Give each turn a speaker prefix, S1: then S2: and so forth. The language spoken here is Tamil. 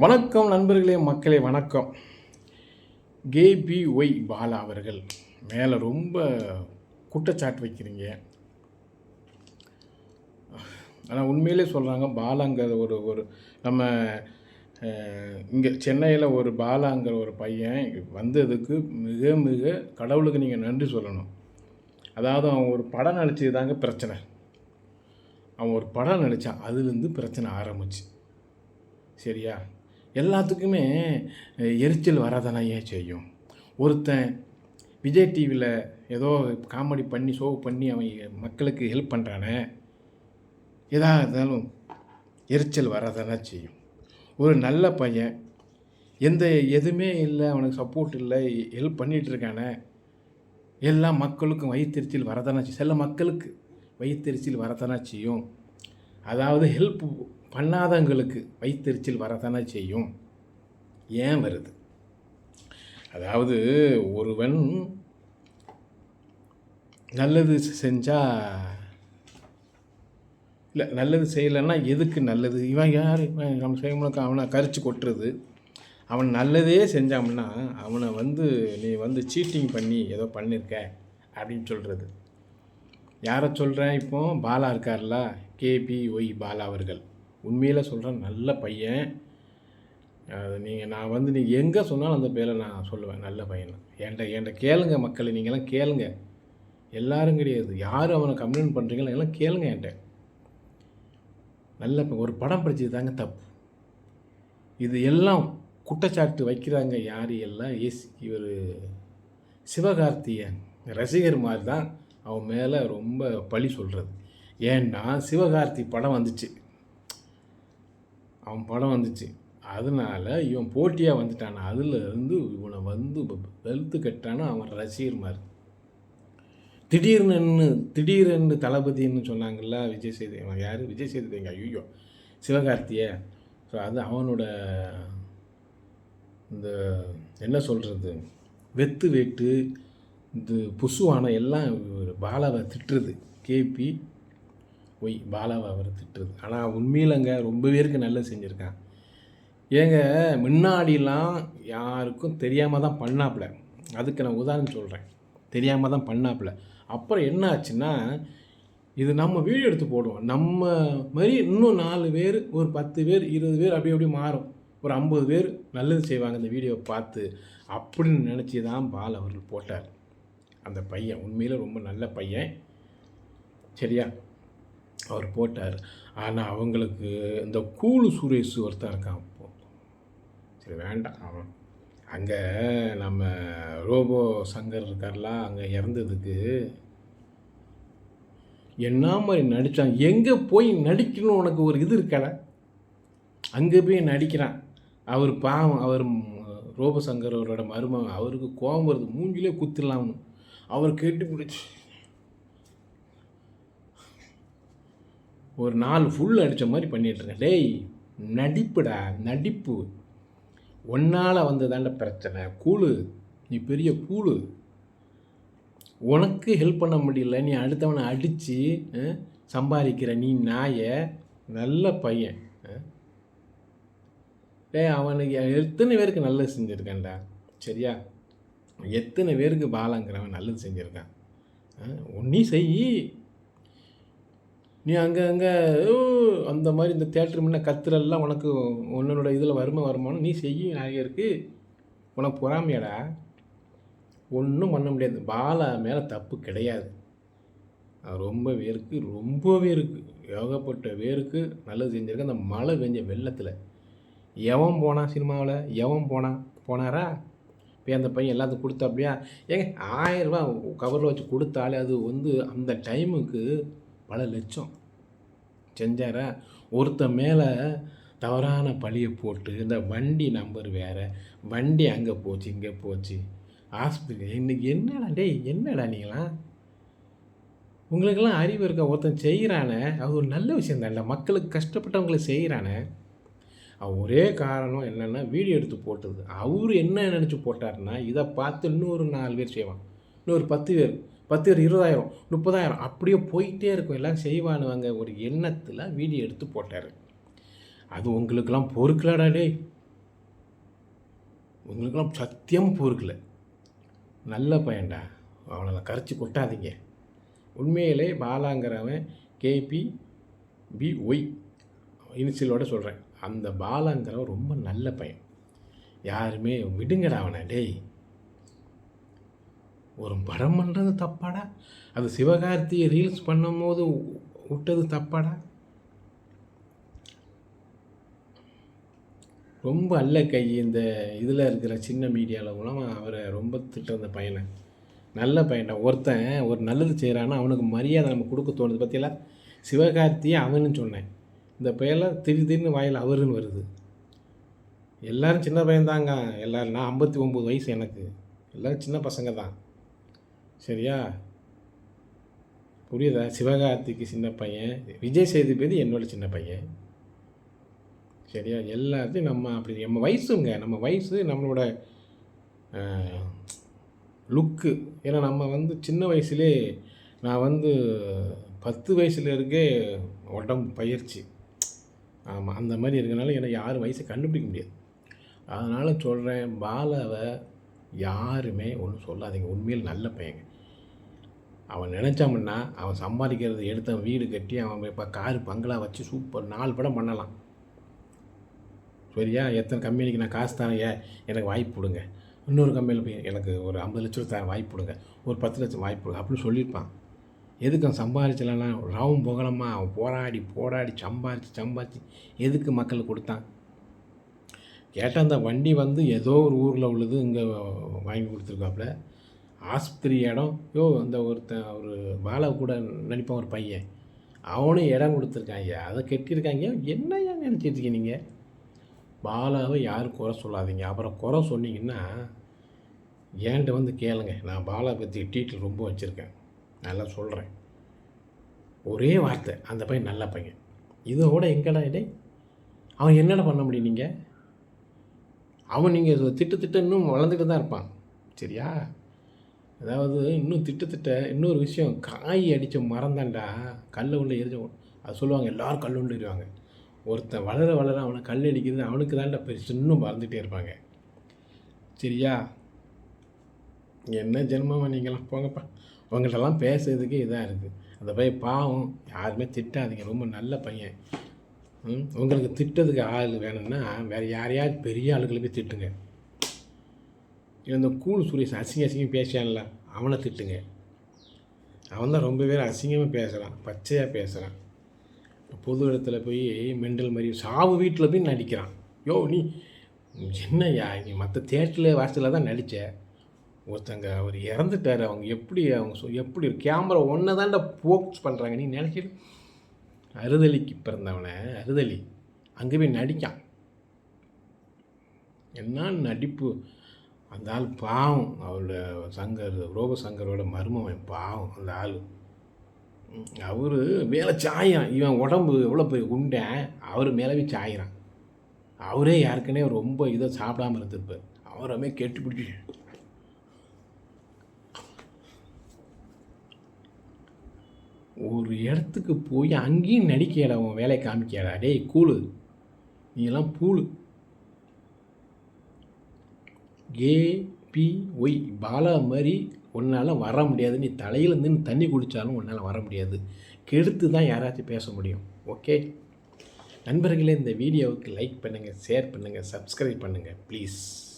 S1: வணக்கம் நண்பர்களே மக்களே வணக்கம். KP Y. பாலா அவர்கள் மேலே ரொம்ப குற்றச்சாட்டு வைக்கிறீங்க. ஆனால் உண்மையிலே சொல்கிறாங்க பாலாங்கிற ஒரு ஒரு நம்ம இங்கே சென்னையில் ஒரு பாலாங்கிற ஒரு பையன் வந்ததுக்கு மிக மிக கடவுளுக்கு நீங்கள் நன்றி சொல்லணும். அதாவது அவன் ஒரு படம் நடிச்சது தாங்க பிரச்சனை. அவன் ஒரு படம் நடித்தான் அதுலேருந்து பிரச்சனை ஆரம்பிச்சு. சரியா? எல்லாத்துக்குமே எரிச்சல் வரதானே செய்யும். ஒருத்தன் விஜய் டிவியில் ஏதோ காமெடி பண்ணி ஷோ பண்ணி அவன் மக்களுக்கு ஹெல்ப் பண்ணுறானே எதாக இருந்தாலும் எரிச்சல் வரதானே செய்யும். ஒரு நல்ல பையன் எந்த எதுவுமே இல்லை அவனுக்கு சப்போர்ட் இல்லை ஹெல்ப் பண்ணிகிட்டு இருக்கானே எல்லா மக்களுக்கும் வயிற்றுச்சல் வரதானே செய்யும். சில மக்களுக்கு வயிற்றுச்சல் வரதானே செய்யும். அதாவது ஹெல்ப் பண்ணாதவங்களுக்கு வயிற்றுச்சல் வரதானே செய்யும்? ஏன் வருது? அதாவது ஒருவன் நல்லது செஞ்சால் இல்லை நல்லது செய்யலைன்னா எதுக்கு நல்லது? இவன் யார்? இவன் நம்ம செய்யமுழுக்க அவனை கரிச்சு கொட்டுறது. அவன் நல்லதே செஞ்சான்னா அவனை வந்து நீ வந்து சீட்டிங் பண்ணி ஏதோ பண்ணியிருக்க அப்படின்னு சொல்கிறது யாரை சொல்கிறேன் இப்போ? பாலா இருக்கார்ல கேபி ஒய் பாலா அவர்கள். உண்மையில் சொல்கிறேன் நல்ல பையன். அது நீங்கள் நான் வந்து நீங்கள் எங்கே சொன்னாலும் அந்த பேரை நான் சொல்லுவேன் நல்ல பையன் என்கிட்ட என்கிட்ட கேளுங்க மக்களை நீங்கள்லாம் கேளுங்க. எல்லாரும் கிடையாது. யார் அவனை கம்ப்ளைண்ட் பண்ணுறீங்களோ எல்லாம் கேளுங்க என்கிட்ட. நல்ல ஒரு படம் படிச்சது தாங்க தப்பு. இது எல்லாம் குற்றச்சாட்டு வைக்கிறாங்க யார்? எல்லாம் ஏசி இவர் சிவகார்த்தியன் ரசிகர் மாதிரி தான் அவன் மேலே ரொம்ப பழி சொல்கிறது ஏன்னா சிவகார்த்தி படம் வந்துச்சு. அவன் படம் வந்துச்சு. அதனால இவன் போட்டியாக வந்துட்டான்? அதில் இருந்து இவனை வந்து வெளுத்து கட்டான அவன் ரசிகர் மாதிரி. திடீர்னு திடீர்னு தளபதின்னு சொன்னாங்கல்ல விஜய் சேது அவன் யார்? விஜய் சேதுபதிங்க. ஐயோ சிவகார்த்திய. ஸோ அது அவனோட இந்த என்ன சொல்கிறது வெத்து வெட்டு இந்த புசுவானம் எல்லாம் பாலாவை திட்டுறது. கேபி போய் பாலாவை அவர் திட்டுறது. ஆனால் உண்மையில் அங்கே ரொம்ப பேருக்கு நல்லது செஞ்சுருக்கான் ஏங்க முன்னாடிலாம் யாருக்கும் தெரியாமல் தான் பண்ணாப்புல. அதுக்கு நான் உதாரணம் சொல்கிறேன் தெரியாமல் தான் பண்ணாப்புல. அப்புறம் என்ன ஆச்சுன்னா இது நம்ம வீடியோ எடுத்து போடுவோம். நம்ம மாதிரி இன்னும் நாலு பேர் ஒரு பத்து பேர் இருபது பேர் அப்படி அப்படி மாறும். ஒரு ஐம்பது பேர் நல்லது செய்வாங்க இந்த வீடியோவை பார்த்து அப்படின்னு நினச்சி தான் பால் அவர்கள் போட்டார். அந்த பையன் உண்மையில் ரொம்ப நல்ல பையன். சரியா? அவர் போட்டார். ஆனால் அவங்களுக்கு இந்த கூலு சுரேஷ் ஒருத்தன் இருக்கான் அப்போ. சரி வேண்டாம். அவன் அங்கே நம்ம ரோபோ சங்கர் இருக்கார்லாம் அங்கே இறந்ததுக்கு என்ன மாதிரி நடித்தான் எங்கே போய் நடிக்கணும் உனக்கு ஒரு இது இருக்கல அங்கே போய் நடிக்கிறான். அவர் பாவம் அவர் ரோபசங்கர் ரோபோ சங்கர் அவரோட மருமகன் அவருக்கு கோபம் வருது. மூஞ்சிலே குத்துடலாம்னு. அவர் கேட்டு பிடிச்சி ஒரு நாலு ஃபுல் அடித்த மாதிரி பண்ணிட்டுருக்கேன். டேய் நடிப்புடா நடிப்பு. ஒன்னால் வந்ததாண்ட பிரச்சனை. கூழு. நீ பெரிய கூழு. உனக்கு ஹெல்ப் பண்ண முடியல. நீ அடுத்தவனை அடித்து சம்பாதிக்கிற நீ நாய நல்ல பையன் டே டேய் அவனுக்கு எத்தனை பேருக்கு நல்லது செஞ்சுருக்கான்டா. சரியா? எத்தனை பேருக்கு பாலாங்கிறவன் நல்லது செஞ்சுருக்கான். நீ செய். நீ அங்கே அங்கே அந்த மாதிரி இந்த தேட்டர் முன்ன கத்துறெல்லாம் உனக்கு உன்னோட இதில் வருமா வருமானம் நீ செய்ய நாயகருக்கு உனக்கு பொறாமையாடா? ஒன்றும் பண்ண முடியாது. பாலா மேலே தப்பு கிடையாது. அது ரொம்ப வேருக்கு ரொம்ப வேருக்கு. ஏகப்பட்ட பேருக்கு நல்லது செஞ்சிருக்கு. அந்த மழை பெஞ்ச வெள்ளத்தில். எவன் போனான் சினிமாவில்? எவன் போனான் போனாரா? இப்போ அந்த பையன் எல்லாத்துக்கும் கொடுத்தா அப்படியா ஏங்க ஆயிரரூபா கவரில் வச்சு கொடுத்தாலே அது வந்து அந்த டைமுக்கு பல லட்சம் செஞ்சாரா ஒருத்தன் மேலே தவறான பழியை போட்டு இந்த வண்டி நம்பர் வேறு வண்டி அங்கே போச்சு இங்கே போச்சு. ஆஸ்பத்திரி இன்னைக்கு என்னடா டேய் என்னடா நீங்களாம்? உங்களுக்கெல்லாம் அறிவு இருக்க? ஒருத்தன் செய்கிறானே அது ஒரு நல்ல விஷயம் தான்டா. மக்களுக்கு கஷ்டப்பட்டவங்களுக்கு செய்கிறானே அவன் ஒரே காரணம் என்னென்னா வீடியோ எடுத்து போட்டது. அவர் என்ன நினச்சி போட்டாருன்னா இதை பார்த்து இன்னொரு நாலு பேர் செய்வான் இன்னொரு பத்து பேர். பத்து பேர் இருபதாயிரம் முப்பதாயிரம் அப்படியே போயிட்டே இருக்கும். எல்லாம் செய்வானுவாங்க. ஒரு எண்ணத்தில் வீடியோ எடுத்து போட்டார். அது உங்களுக்கெல்லாம் பொறுக்கலடா டேய். உங்களுக்கெல்லாம் சத்தியம் பொறுக்கல. நல்ல பையன்டா. அவனை கரைச்சி கொட்டாதீங்க. உண்மையிலே பாலாங்கிறவன் கேபி பி ஒய். இனிஷியலோட சொல்கிறேன் அந்த பாலாங்கிறவன் ரொம்ப நல்ல பையன். யாருமே விடுங்கடா அவனை. டேய். ஒரு படம் பண்ணுறது தப்பாடா? அது சிவகார்த்தியை ரீல்ஸ் பண்ணும்போது விட்டது தப்பாடா? ரொம்ப அல்ல கை இந்த இதில் இருக்கிற சின்ன மீடியாவில் மூலம் அவரை ரொம்ப திட்ட அந்த பையனை. நல்ல பையன்டா. ஒருத்தன் ஒரு நல்லது செய்கிறான்னா அவனுக்கு மரியாதை நம்ம கொடுக்க தோணுது. பற்றியெல்லாம் சிவகார்த்தியை அவனுன்னு சொன்னேன். இந்த பையெல்லாம் திடீர் திடீர்னு வாயில் அவருன்னு வருது. எல்லோரும் சின்ன பையன்தாங்க. எல்லோரும் நான் ஐம்பத்தி ஒம்பது வயசு எனக்கு. எல்லோரும் சின்ன பசங்க தான் சரியா? புரியுதா? சிவகார்த்திக்கு சின்ன பையன். விஜய் சேதுபதி என்னோட சின்ன பையன். சரியா? எல்லாத்தையும் நம்ம அப்படி நம்ம வயசுங்க. நம்ம வயசு நம்மளோட லுக்கு. ஏன்னா நம்ம வந்து சின்ன வயசுலே நான் வந்து பத்து வயசுல இருக்கே உடம்பு பயிற்சி. ஆமாம் அந்த மாதிரி இருக்கனால எனக்கு யாரும் வயசை கண்டுபிடிக்க முடியாது. அதனால் சொல்கிறேன் பாலாவை யாருமே ஒன்றும் சொல்லாதீங்க. உண்மையில் நல்ல பையங்க. அவன் நினச்சாமுன்னா அவன் சம்பாதிக்கிறது எடுத்த வீடு கட்டி அவன் இப்போ காரு பங்களா வச்சு சூப்பர் நாலு படம் பண்ணலாம். சரியா? எத்தனை கம்பெனிக்கு நான் காசு தரேன்? எனக்கு வாய்ப்பு கொடுங்க. இன்னொரு கம்பெனியில் போய் எனக்கு ஒரு ஐம்பது லட்சம் தரேன் வாய்ப்பு கொடுங்க. ஒரு பத்து லட்சம் வாய்ப்பு கொடுங்க அப்படின்னு சொல்லியிருப்பான். எதுக்கு அவன் சம்பாதிச்சலன்னா ராவும் புகழமா? அவன் போராடி போராடி சம்பாதிச்சு சம்பாதிச்சு எதுக்கு மக்களுக்கு கொடுத்தான்? கேட்டால் அந்த வண்டி வந்து ஏதோ ஒரு ஊரில் உள்ளது இங்கே வாங்கி கொடுத்துருக்காப்புல ஆஸ்பத்திரி இடம். யோ அந்த ஒருத்தன் ஒரு பாலா கூட நடிப்பான் ஒரு பையன். அவனும் இடம் கொடுத்துருக்காங்க. அதை கட்டியிருக்காங்க. என்னையா நினச்சிட்ருக்கீங்க நீங்கள் பாலாவை யாரும் குறை சொல்லாதீங்க. அப்புறம் குறை சொன்னீங்கன்னா ஏன்ட்ட வந்து கேளுங்க. நான் பாலா பற்றி டீட்டில் ரொம்ப வச்சுருக்கேன். நல்லா சொல்கிறேன் ஒரே வார்த்தை அந்த பையன் நல்ல பையன். இதோட எங்கடா இடை அவன் என்னடா பண்ண முடியும் நீங்கள் அவன் நீங்கள் திட்டு திட்ட இன்னும் வளர்ந்துட்டு தான் இருப்பான். சரியா? அதாவது இன்னும் திட்டத்திட்ட இன்னொரு விஷயம் காய் அடித்த மரம் தான்டா கல்லை உள்ள எரிஞ்ச அது சொல்லுவாங்க எல்லோரும் கல் உண்டு எறிவாங்க ஒருத்தன் வளர வளர அவனை கல் அடிக்கிறது அவனுக்கு தான்டா பெருசு இன்னும் மறந்துகிட்டே இருப்பாங்க. சரியா? என்ன ஜென்மமா நீங்களாம் போங்கப்பா. உங்கள்கிட்டலாம் பேசுறதுக்கு இதாக இருக்குது அந்த பையன் பாவம் யாருமே திட்டாதீங்க ரொம்ப நல்ல பையன். உங்களுக்கு திட்டதுக்கு ஆள் வேணும்னா வேறு யாரையாவது பெரிய ஆளுகளை போய் திட்டுங்க. இந்த கூழ் சுரேஷ் அசிங்க அசிங்கம் பேசியான்ல அவனை திட்டுங்க. அவன் தான் ரொம்ப பேர் அசிங்கமாக பேசுகிறான் பச்சையாக பேசுகிறான் பொது இடத்துல போய் மெண்டல் மாதிரி சாவு வீட்டில் போய் நடிக்கிறான். யோ நீ என்னையா நீ மற்ற தேட்டரில் வாசலில் தான் நடித்த ஒருத்தங்க அவர் இறந்துட்டார் அவங்க எப்படி அவங்க சொ எப்படி கேமரா ஒன்றை தான்டா போக்ஸ் பண்ணுறாங்க நீ நினச்சிட்டு அறுதலிக்கு பிறந்தவனை அறுதலி அங்கே போய் நடிக்கான். என்ன நடிப்பு? அந்த ஆள் பாவம். அவரோட சங்கர் ரோப சங்கரோட மருமவன் பாவம் அந்த ஆள். அவர் மேலே சாயம். இவன் உடம்பு எவ்வளோ போய் உண்டேன் அவர் மேலவே சாயிறான். அவரே யாருக்குன்னே ரொம்ப இதை சாப்பிடாமல் இருந்திருப்பார். அவரமே கெட்டு பிடிச்சி. ஒரு இடத்துக்கு போய் அங்கேயும் நடிக்கடா உன் வேலையை காமிக்கடா டேய் கூழு. நீ எல்லாம் பூழு. ஏபிஒய் பாலா மாதிரி உன்னால் வர முடியாது. நீ தலையில் நின்று தண்ணி குடித்தாலும் உன்னால் வர முடியாது. கெடுத்து தான் யாராச்சும் பேச முடியும். ஓகே? நண்பர்களே இந்த வீடியோவுக்கு லைக் பண்ணுங்கள் ஷேர் பண்ணுங்கள் சப்ஸ்கிரைப் பண்ணுங்கள் ப்ளீஸ்